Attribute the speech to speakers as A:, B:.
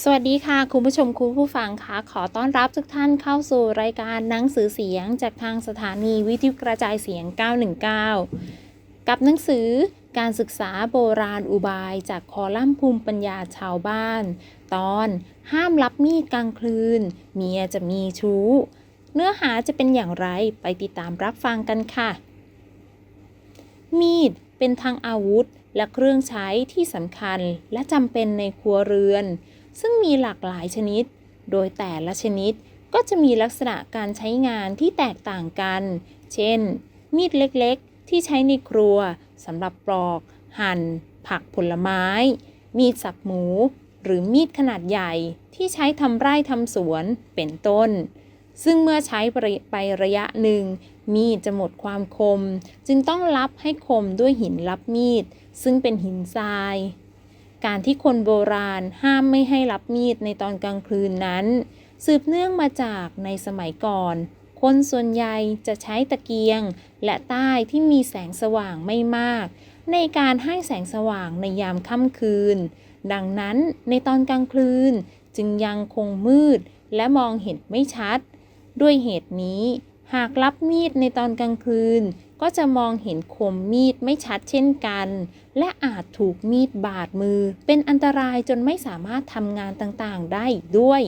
A: สวัสดีค่ะ คุณผู้ชมคุณผู้ฟังค่ะขอต้อนรับทุกท่านเข้าสู่รายการหนังสือเสียงจากทางสถานีวิทยุกระจายเสียง 919 กับหนังสือการศึกษาโบราณอุบาย จากคอลัมน์ภูมิปัญญาชาวบ้าน ตอนห้ามรับมีดกลางคืน เมียจะมีชู้ เนื้อหาจะเป็นอย่างไรไปติดตามรับฟังกันค่ะ มีดเป็นทางอาวุธและเครื่องใช้ที่สำคัญและจำเป็นในครัวเรือน ซึ่งมีหลากหลายชนิด โดยแต่ละชนิดก็จะมีลักษณะการใช้งานที่แตกต่างกัน เช่น มีดเล็กๆ ที่ใช้ในครัวสำหรับปลอก หั่น ผักผลไม้ มีดสับหมู หรือมีดขนาดใหญ่ที่ใช้ทำไร่ทำสวนเป็นต้น ซึ่งเมื่อใช้ไประยะหนึ่ง มีดจะหมดความคม จึงต้องรับให้คมด้วยหินรับมีด ซึ่งเป็นหินทราย การที่คนโบราณห้ามไม่ให้รับมีดในตอนกลางคืนนั้น สืบเนื่องมาจากในสมัยก่อน คนส่วนใหญ่จะใช้ตะเกียง และใต้ที่มีแสงสว่างไม่มาก ในการให้แสงสว่างในยามค่ำคืน ดังนั้นในตอนกลางคืนจึงยังคงมืดและมองเห็นไม่ชัด ด้วยเหตุนี้หากรับมีดในตอนกลางคืน ก็จะมองเห็นคมมีดไม่ชัดเช่นกัน และอาจถูกมีดบาดมือ เป็นอันตรายจนไม่สามารถทำงานต่างๆ ได้อีกด้วย